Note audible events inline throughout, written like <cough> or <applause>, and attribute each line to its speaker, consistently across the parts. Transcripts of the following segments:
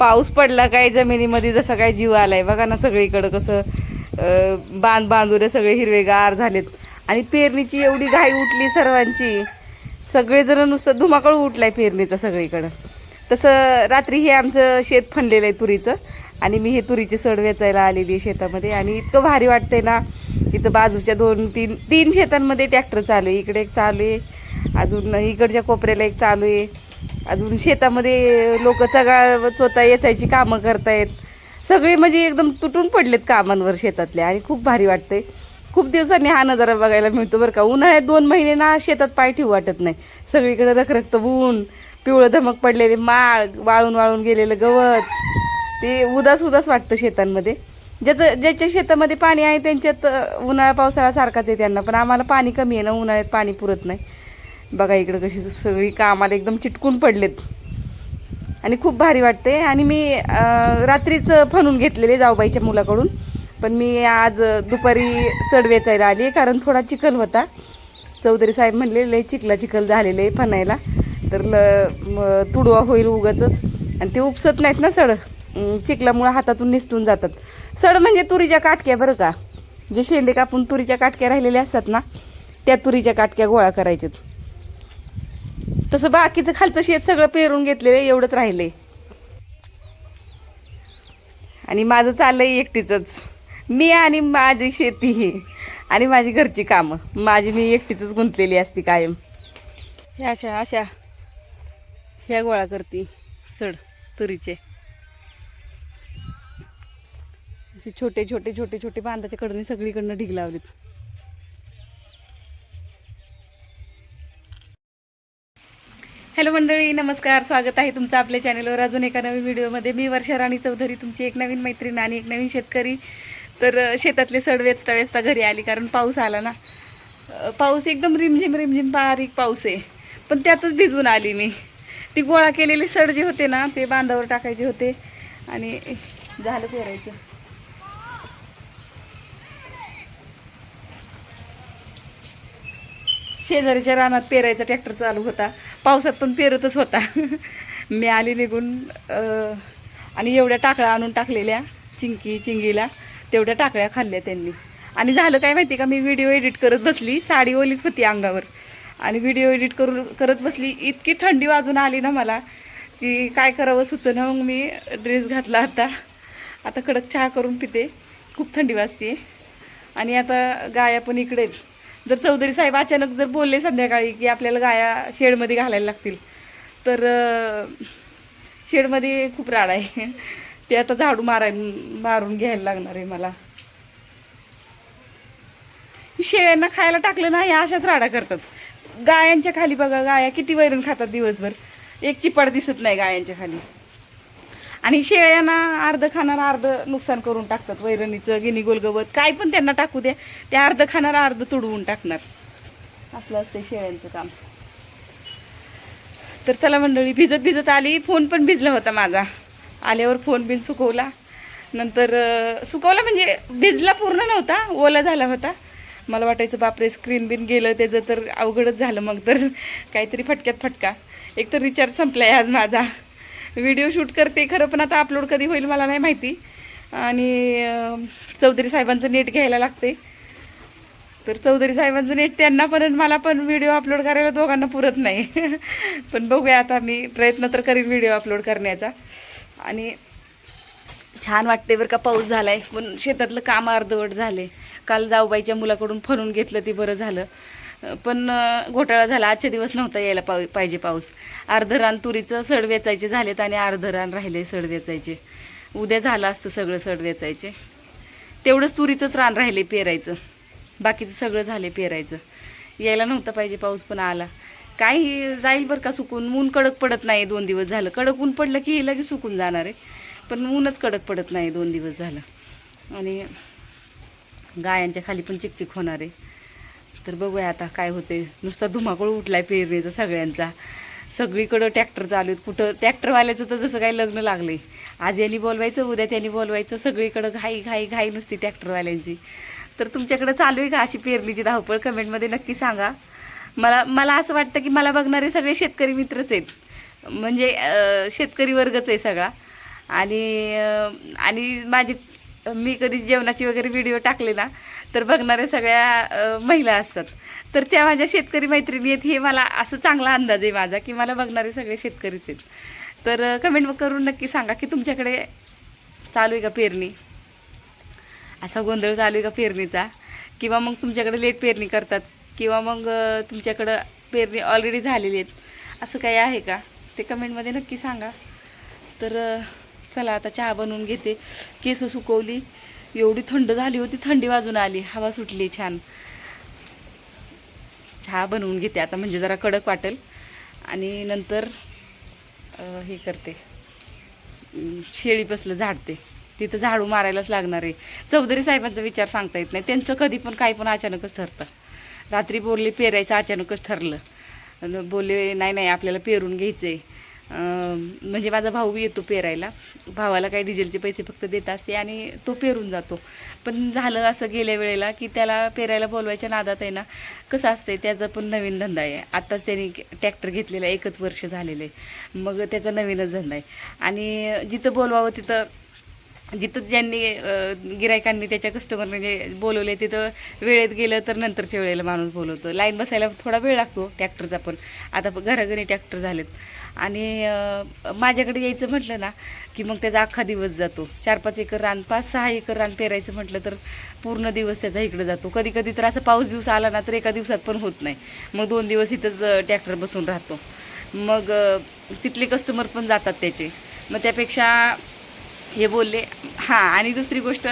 Speaker 1: पाऊस पडला काय जमिनीमध्ये जसा काय जीव आलाय. बघा ना सगळीकडं कसं बांध बांधुरे सगळे हिरवेगार झालेत. आणि पेरणीची एवढी घाई उठली सर्वांची. सगळेजण नुसतं धुमाकळ उठलाय पेरणीचं सगळीकडं. तसं रात्री हे आमचं शेत फणलेलं आहे तुरीचं. आणि मी हे तुरीची सड वेचायला आलेली आहे शेतामध्ये. आणि इतकं भारी वाटतंय ना इथं बाजूच्या दोन तीन तीन शेतांमध्ये ट्रॅक्टर चालू आहे. इकडे एक चालू आहे. अजून इकडच्या कोपऱ्याला एक चालू आहे. अजून शेतामध्ये लोक चगाळ चोता येचायची कामं करतायत. सगळे म्हणजे एकदम तुटून पडलेत कामांवर शेतातले आणि खूप भारी वाटतंय. खूप दिवसांनी हा नजारा बघायला मिळतो बरं का. उन्हाळ्यात दोन महिने ना शेतात पाय ठेवू वाटत नाही. सगळीकडे रखरखत ऊन पिवळं धमक पडलेले माळ वाळून वाळून गेलेलं गवत. ते उदास उदास वाटतं शेतांमध्ये. ज्याचं ज्याच्या शेतामध्ये पाणी आहे त्यांच्यात उन्हाळा पावसाळा सारखाच आहे त्यांना. पण आम्हाला पाणी कमी आहे ना उन्हाळ्यात पाणी पुरत नाही. बघा इकडं कशी सगळी कामाला एकदम चिटकून पडलेत. आणि खूप भारी वाटते आणि मी रात्रीच फणून घेतलेले जाऊबाईच्या मुलाकडून. पण मी आज दुपारी सड वेचायला आली कारण थोडा चिखल होता. चौधरी साहेब म्हणले लय चिखला चिखल झालेलं आहे फणायला. तर ल तुडवा होईल उगाच आणि ते उपसत नाहीत ना सड. चिखलामुळं हातातून निसटून जातात. सड म्हणजे तुरीच्या काटक्या बरं का? जे शेंडे कापून तुरीच्या काटक्या राहिलेल्या असतात ना त्या तुरीच्या काटक्या गोळा करायच्यात. तसं बाकीचं खालचं शेत सगळं पेरून घेतलेलं आहे, एवढंच राहिलंय. आणि माझं चाललंय एकटीचंच. मी आणि माझी शेती आणि माझी घरची कामं. माझी मी एकटीच गुंतलेली असते कायम. ह्या अशा अशा. ह्या गोळा करते सड तुरीचे. असे छोटे छोटे छोटे छोटे बांधाच्या कडनी सगळीकडनं ढीग लावलीत. हॅलो मंडळी नमस्कार. स्वागत आहे तुमचं आपल्या चॅनलवर अजून एका नवीन व्हिडिओमध्ये मी वर्षा राणी चौधरी तुमची एक नवीन मैत्रीण आणि एक नवीन शेतकरी. तर शेतातले सड वेचता वेचता घरी आली कारण पाऊस आला ना. पाऊस एकदम रिमझिम रिमझिम बारीक पाऊस आहे. पण त्यातच भिजून आली मी. ती गोळा केलेले सड जे होते ना ते बांधावर टाकायचे होते. आणि झालं पेरायचं. शेजारीच्या रानात पेरायचा ट्रॅक्टर चालू होता. पावसात पण पेरतच होता. <laughs> मी आली निघून आणि एवढ्या टाकळ्या आणून टाकलेल्या चिंकी चिंगीला तेवढ्या टाकळ्या खाल्ल्या त्यांनी. आणि झालं काय माहिती का मी व्हिडिओ एडिट करत बसली साडी ओलीच होती अंगावर. आणि व्हिडिओ एडिट करू करत बसली इतकी थंडी वाजून आली ना मला की काय करावं सुचना मग मी ड्रेस घातला आता. आता कडक चहा करून पिते खूप थंडी वाजते आणि आता गाया पण इकडे आहेत. जर चौधरी साहेब अचानक जर बोलले संध्याकाळी की आपल्याला गाया शेडमध्ये घालायला लागतील तर शेडमध्ये खूप राड आहे. ते आता झाडू माराय मारून घ्यायला लागणार आहे मला. शेळ्यांना खायला टाकलं ना या अशाच राडा करतात. गायांच्या खाली बघा गाया किती वैरण खातात दिवसभर. एक चिपाड दिसत नाही गायांच्या खाली. आणि शेळ्यांना अर्ध खाणार अर्ध नुकसान करून टाकतात. वैरणीचं गिनी गोलगवत काय पण त्यांना टाकू द्या ते अर्ध खाणार अर्ध तुडवून टाकणार. असलं असते शेळ्यांचं काम. तर चला मंडळी भिजत भिजत आली. फोन पण भिजला होता माझा. आल्यावर फोन बिन सुकवला. नंतर सुकवला म्हणजे भिजला पूर्ण नव्हता ओला झाला होता. मला वाटायचं बापरे स्क्रीन बिन गेलं त्याचं तर अवघडच झालं मग तर. <laughs> काहीतरी फटक्यात फटका. एक तर रिचार्ज संपला आहे आज माझा. व्हिडिओ शूट करते खरं पण आता अपलोड कधी होईल मला नाही माहिती. आणि चौधरी साहेबांचं नेट घ्यायला लागते. तर चौधरी साहेबांचं नेट त्यांना पण मला पण व्हिडिओ अपलोड करायला दोघांना पुरत नाही. <laughs> पण बघूया आता मी प्रयत्न तर करीन व्हिडिओ अपलोड करण्याचा. आणि छान वाटते बरं का पाऊस झाला आहे पण शेतातलं काम अर्धवट झाले काल जाऊबाईच्या मुलाकडून फरून घेतलं ते बरं झालं. पण घोटाळा झाला. आजच्या दिवस नव्हता यायला पाव पाहिजे पाऊस. अर्ध रान तुरीचं सड वेचायचे झालेत आणि अर्ध रान राहिले सड वेचायचे. उद्या झालं असतं सगळं सड वेचायचे. तेवढंच तुरीचंच रान राहिले पेरायचं. बाकीचं सगळं झाले पेरायचं. यायला नव्हता पाहिजे पाऊस पण आला. काही जाईल बरं का सुकून. ऊन कडक पडत नाही दोन दिवस झालं. कडक ऊन पडलं की हे लगेच सुकून जाणार आहे. पण ऊनच कडक पडत नाही दोन दिवस झालं. आणि गायांच्या खाली पण चिकचिक होणार आहे. तर बघूया आता काय होते नुसता धुमाकूळ उठलाय पेरणीचा सगळ्यांचा. सगळीकडं ट्रॅक्टर चालू आहेत. कुठं ट्रॅक्टरवाल्याचं तर जसं काही लग्न लागले आज यांनी बोलवायचं उद्या त्यांनी बोलवायचं. सगळीकडं घाई घाई घाई नुसती ट्रॅक्टरवाल्यांची. तर तुमच्याकडं चालू आहे का अशी पेरणीची धावपळ? कमेंटमध्ये नक्की सांगा. मला मला असं वाटतं की मला बघणारे सगळे शेतकरी मित्रच आहेत. म्हणजे शेतकरी वर्गच आहे सगळा. आणि आणि माझी मी कधी जेवणाची वगैरे व्हिडिओ टाकले ना तर बघणाऱ्या सगळ्या महिला असतात. तर त्या माझ्या शेतकरी मैत्रिणी आहेत. हे मला असं चांगला अंदाज आहे माझा की मला बघणारे सगळे शेतकरीच आहेत. तर कमेंट करून नक्की सांगा की तुमच्याकडे चालू आहे का पेरणी? असा गोंधळ चालू आहे का पेरणीचा? किंवा मग तुमच्याकडे लेट पेरणी करतात? किंवा मग तुमच्याकडं पेरणी ऑलरेडी झालेली आहेत? असं काही आहे का? ते कमेंटमध्ये नक्की सांगा. तर चला आता चहा बनवून घेते. केस सुकवली. एवढी थंड झाली होती थंडी वाजून आली. हवा सुटली छान. चहा बनवून घेते आता म्हणजे जरा कडक वाटेल. आणि नंतर हे करते. शेळी बसलं झाडते. तिथं झाडू मारायलाच लागणार आहे. चौधरी साहेबांचा विचार सांगता येत नाही. त्यांचं कधी पण काही पण अचानकच ठरतं. रात्री बोलले पेरायचं अचानकच ठरलं. बोलले नाही नाही आपल्याला पेरून घ्यायचं आहे म्हणजे माझा भाऊ येतो पेरायला. भावाला काही डिझेलचे पैसे फक्त देत असते आणि तो पेरून जातो. पण झालं असं गेल्या वेळेला की त्याला पेरायला बोलवायच्या नादात आहे ना कसं असतंय त्याचा पण नवीन धंदा आहे. आत्ताच त्यांनी ट्रॅक्टर घेतलेला एकच वर्ष झालेलं आहे. मग त्याचा नवीनच धंदा आहे. आणि जिथं बोलवावं तिथं जिथं ज्यांनी गिरायकांनी त्याच्या कस्टमरने जे बोलवले तिथं वेळेत गेलं तर नंतरच्या वेळेला माणूस बोलवतो. लाईन बसायला थोडा वेळ लागतो ट्रॅक्टरचा पण. आता घराघरी ट्रॅक्टर झालेत. आणि माझ्याकडे यायचं म्हटलं ना की मग त्याचा अख्खा दिवस जातो. चार पाच एकर रान पाच सहा एकर रान पेरायचं म्हटलं तर पूर्ण दिवस त्याचा इकडे जातो. कधी कधी तर असं पाऊस दिवस आला ना तर एका दिवसात पण होत नाही. मग दोन दिवस इथंच ट्रॅक्टर बसून राहतो. मग तिथले कस्टमर पण जातात त्याचे. मग त्यापेक्षा हे बोलले हां आणि दुसरी गोष्ट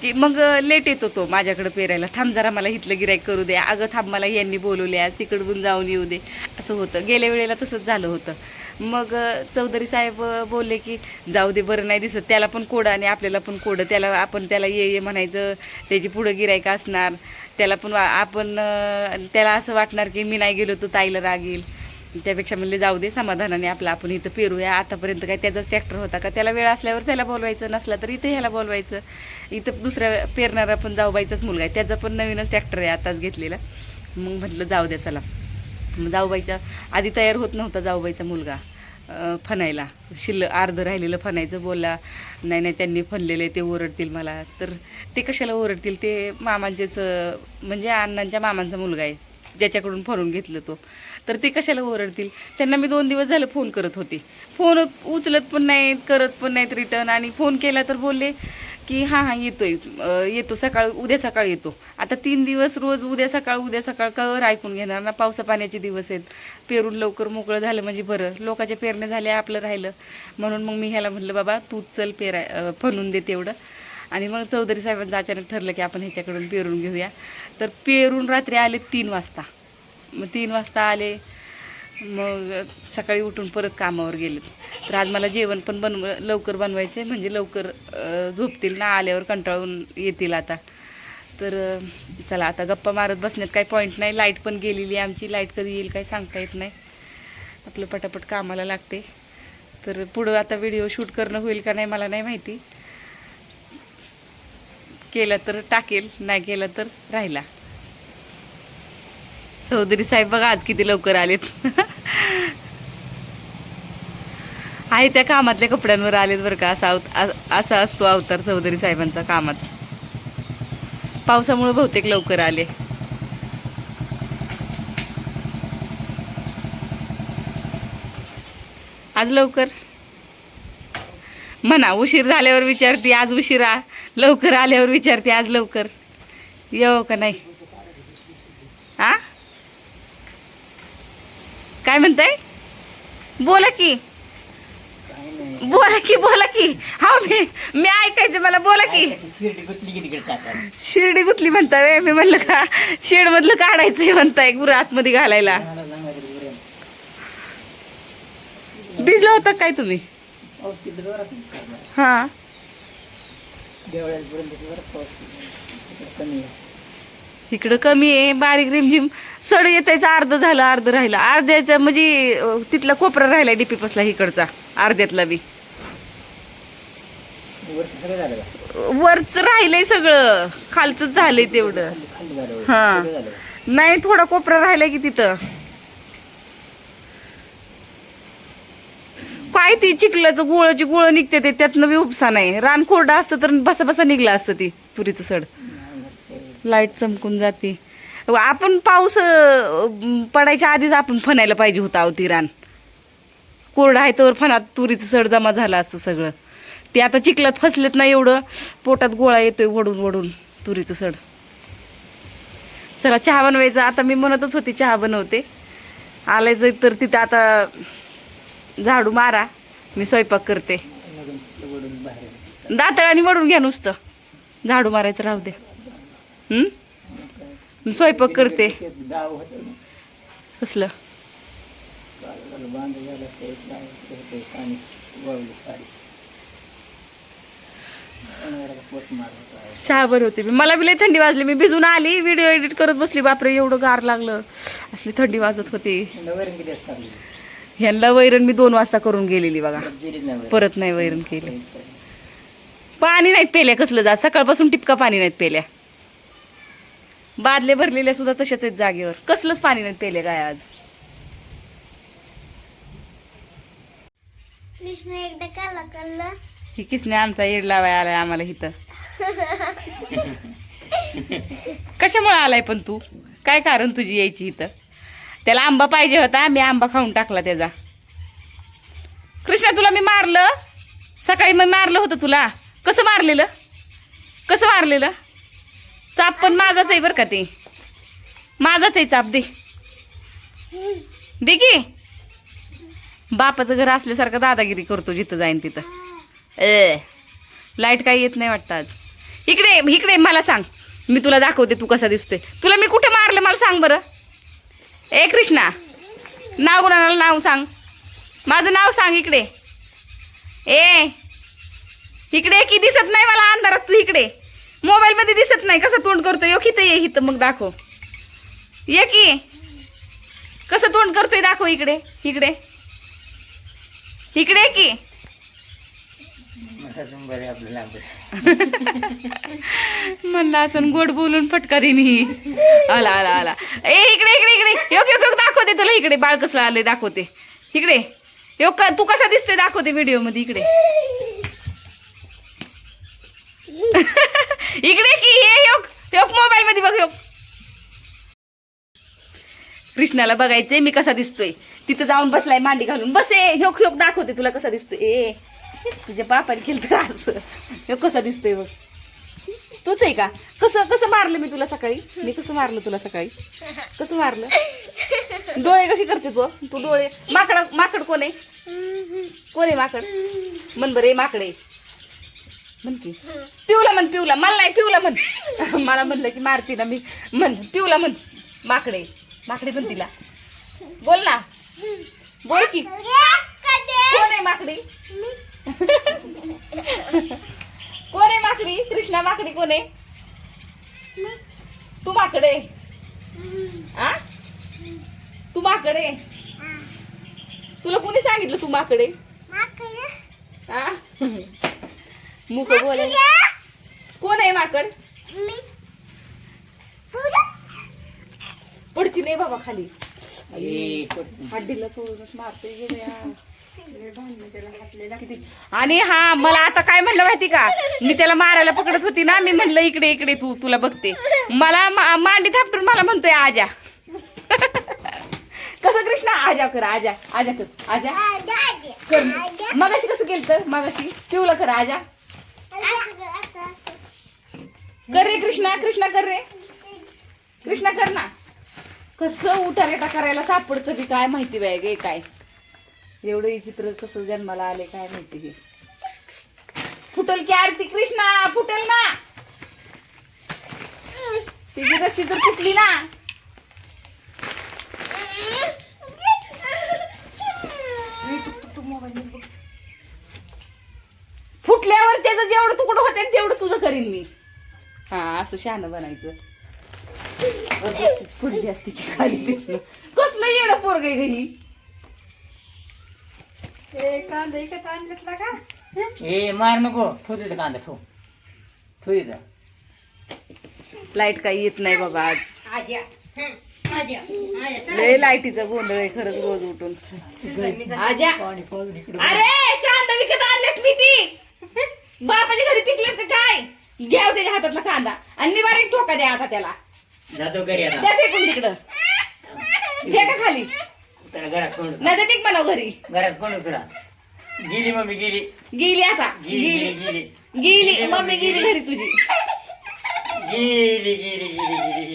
Speaker 1: की मग लेट येतो तो माझ्याकडं पेरायला. थांब जरा मला इथलं गिराईक करू दे. अगं थांब मला यांनी बोलवले आज तिकडून जाऊन येऊ दे. असं होतं. गेल्या वेळेला तसंच झालं होतं. मग चौधरी साहेब बोलले की जाऊ दे बरं नाही दिसत. त्याला पण कोडं आणि आपल्याला पण कोडं. त्याला आपण त्याला ये ये म्हणायचं त्याची पुढं गिरायक असणार. त्याला पण वा- आपण त्याला असं वाटणार की मी नाही गेलो तो ताईला रागेल त्यापेक्षा म्हणले जाऊ दे समाधानाने आपलं आपण इथं पेरूया. आतापर्यंत काय त्याचाच ट्रॅक्टर होता का? त्याला वेळ असल्यावर त्याला बोलवायचं नसला तर इथं ह्याला बोलवायचं. इथं दुसऱ्या पेरणारा पण जाऊबाईचाच मुलगा आहे. त्याचा पण नवीनच ट्रॅक्टर आहे आताच घेतलेला. मग म्हटलं जाऊ द्या चला. जाऊबाईचा आधी तयार होत नव्हता जाऊबाईचा मुलगा फनायला शिल्ल अर्ध राहिलेलं फनायचं बोलला नाही नाही त्यांनी फनलेले ते ओरडतील मला. तर ते कशाला ओरडतील? ते मामांचेच म्हणजे अण्णांच्या मामांचा मुलगा आहे ज्याच्याकडून फरून घेतलं तो. तर ते कशाला ओरडतील? त्यांना मी दोन दिवस झालं फोन करत होते. फोन उचलत पण नाहीत करत पण नाहीत रिटर्न आणि फोन केला तर बोलले की हां हां येतोय. येतो. सकाळ उद्या सकाळ येतो. आता तीन दिवस रोज उद्या सकाळ उद्या सकाळ कर ऐकून घेणार ना? पावसा पाण्याचे दिवस आहेत. पेरून लवकर मोकळं झालं म्हणजे बरं. लोकांच्या पेरण्या झाल्या आपलं राहिलं. म्हणून मग मी ह्याला म्हटलं बाबा तूच चल पेराय अं, फनून दे तेवढं. आणि मग चौधरी साहेबांचं अचानक ठरलं की आपण ह्याच्याकडून पेरून घेऊया. तर पेरून रात्री आले तीन वाजता. मग तीन वाजता आले. मग सकाळी उठून परत कामावर गेले तर आज मला जेवण पण बनव लवकर बनवायचं आहे म्हणजे लवकर झोपतील ना आल्यावर कंटाळून येतील आता. तर चला आता गप्पा मारत बसण्यात काही पॉईंट नाही. लाइट पण गेलेली आहे आमची. लाइट कधी येईल काही सांगता येत नाही. आपलं पटापट कामाला लागते. तर पुढं आता व्हिडिओ शूट करणं होईल का नाही मला नाही माहिती. केलं तर टाकेल नाही केलं तर राहिला. चौधरी साहेब बघा आज किती लवकर आलेत. आहे त्या कामातल्या कपड्यांवर आलेत बरं का असा असा असतो अवतार चौधरी साहेबांचा कामात. पावसामुळे बहुतेक लवकर आले. आज लवकर? म्हणा उशीर झाल्यावर विचारते आज उशिरा. लवकर आल्यावर विचारते आज लवकर. येऊ का नाही आ काय म्हणताय? बोला की. बोला की बोला की. हा मी मी ऐकायचं मला बोला की.
Speaker 2: शिर्डी गुतली
Speaker 1: म्हणताय मी म्हणलं का शेड मधलं काढायचंय म्हणताय गुरु आतमध्ये घालायला. भिजला होता काय तुम्ही. हा
Speaker 2: देवळापर्यंत जोरात पाऊस तिकडे कमी आहे
Speaker 1: इकडं कमी आहे बारीक रिमझिम. सड याचायचं अर्ध झालं अर्ध राहिलं. अर्ध्याचं म्हणजे तिथला कोपरा राहिला डीपी पसला इकडचा अर्ध्यातला बी. वरच राहिलंय सगळं. खालच झालंय तेवढं.
Speaker 2: झालं
Speaker 1: हा. नाही थोडा कोपरा राहिलाय की तिथं. काय ती चिखलाचं गुळाची गुळ निघते ते त्यातनं बी उपसा नाही. रान कोरडा असतं तर बसा बसा निघला असतं ती तुरीचं सड. लाइट चमकून जाते. आपण पाऊस पडायच्या आधीच आपण फनायला पाहिजे होता अहो रान. कोरडं आहे तर फणात तुरीचं सड जमा झालं असतं सगळं. ते आता चिखलात फसलेत नाही एवढं पोटात गोळा येतोय वडून वडून तुरीचं सड. चला चहा बनवायचा. आता मी म्हणतच होती चहा बनवते. आलायचं तर तिथं आता झाडू मारा. मी स्वयंपाक करते. दातळाने वडून घ्या नुसतं. झाडू मारायचं राहू दे स्वयंपाक करते. कसलं?
Speaker 2: चहा बरं होते
Speaker 1: चहा मी. मला बी लई थंडी वाजली. मी भिजून आली. व्हिडिओ एडिट करत बसली. बापरे एवढं गार लागलं. असली थंडी वाजत होती. ह्यांना वैरण मी दोन वाजता करून गेलेली बघा.
Speaker 2: परत नाही वैरण.
Speaker 1: परत नाही वैरण केली. पाणी नाहीत पेल्या कसलं जा. सकाळपासून टिपका पाणी नाहीत पेल्या बादले भरलेल्या सुद्धा तशाच आहेत जागेवर. कसलंच पाणी नाहीत पेले काय आज? ही किसने आमचा येड लावाय आलाय आम्हाला इथं. कशामुळे आलाय पण तू? काय कारण तुझी यायची इथं? त्याला आंबा पाहिजे होता मी आंबा खाऊन टाकला त्याचा. कृष्णा तुला मी मारलं? सकाळी मग मारलं होतं तुला. कसं मारलेलं? कसं मारलेलं? चाप पण माझाच आहे बरं का ते. माझाच आहे चाप दे. दे की. बापाचं घर असल्यासारखं दादागिरी करतो जिथं जाईन तिथं. ए लाइट काही येत नाही वाटतं आज. इकडे इकडे मला सांग. मी तुला दाखवते तू कसा दिसतोय. तुला मी कुठे मारलं मला सांग बरं. ए कृष्णा. नाव कोणाला नाव सांग. माझं नाव सांग इकडे. ए. इकडे की दिसत नाही मला अंधारात तू इकडे. मोबाईलमध्ये दिसत नाही. कसं तोंड करतोय? यो इथं ये इथं. मग दाखव. ये की. कसं तोंड करतोय दाखव इकडे. इकडे. इकडे की. म्हणलं असं गोड बोलून फटका देणी आला आला आला. ए इकडे इकडे इकडे. योग योग योग दाखवते तुला इकडे. बाळ कसं आले दाखवते. इकडे. योग तू कसा दिसते दाखवते व्हिडिओमध्ये. इकडे. इकडे की हे योग योग मोबाईल मध्ये बघ योग कृष्णाला बघायचंय मी कसा दिसतोय. तिथं जाऊन बसलाय मांडी घालून. बस ए योग दाखवते तुला कसा दिसतोय. ए तुझ्या बापाने केलं का असं. ह्यो कसा दिसतोय बघ. तूच आहे का? कसं कसं मारलं मी तुला सकाळी? मी कसं मारलं तुला सकाळी? कसं मारलं? डोळे कशी करते तू? तू डोळे माकड माकड कोण आहे? कोण आहे माकड? मन बरे माकडे माकड आहे. म्हण की पिवला म्हण पिवला मला नाही पिवला म्हण. मला म्हणलं की मारती ना मी. म्हण पिवला म्हण. माकडे. माकडे म्हण तिला. बोल ना. बोल की. कोण आहे माकडी? कोण आहे माकडी? कृष्णा माकडी कोण आहे? तू माकडे. आ? तू माकडे. तुला कोणी सांगितलं तू माकडे. आ? मुख बोल. कोण आहे माकड? पडची नाही बाबा खाली. हड्डीला सोडूनच मारते आणि हा मला आता काय म्हणलं माहिती का? मी त्याला मारायला पकडत होती ना मी म्हणलं इकडे इकडे तू तुला बघते. मला मा- मांडी थापटून मला म्हणतोय आजा. <laughs> कसं कृष्णा? आजा कर आजा आजा कर आजा. कर मगाशी कसं केलं तर मगाशी पिवलं कर आजा. कर रे कृष्णा कृष्णा कर रे. कृष्णा कर ना. कसं उठारेटा करायला सापडतं बी काय माहिती बाय गे काय. एवढं हे चित्र कसं जन्माला आले काय माहिती हे. फुटल की आरती कृष्णा फुटेल ना. तिची रशी तर फुटली ना. फुटल्यावर त्याचं जेवढं तुकडं होते तेवढं तुझं करीन मी. हा असं शहाणं बनायचं. पडली असते ती खाली कसलं येडं पोरग आहे घरी
Speaker 2: ए मार नको. ठेव तिथं कांदा ठेव. ठेव इथं.
Speaker 1: लाइट काही येत नाही बाबा आज. लय लाईटीचा गोंधळ आहे खरंच रोज उठून. अरे कांदा विकत आणल्यात मी ती. बापाच्या घरी पिकले तर काय? घ्याव त्याच्या हातातला कांदा आणि निवारीक ठोका द्या आता त्याला.
Speaker 2: जातो घरी आता.
Speaker 1: त्या फेकून तिकडं. फेका खाली.
Speaker 2: त्याला घरात कोण
Speaker 1: नाही तर घरी.
Speaker 2: घरात कोण उतरा गेली मम्मी गेली.
Speaker 1: गेली आता.
Speaker 2: गेली
Speaker 1: गेली.
Speaker 2: गेली गेली.
Speaker 1: गेली. मम्मी गेली. घरी तुझी.
Speaker 2: गेली गेली गेली गेली.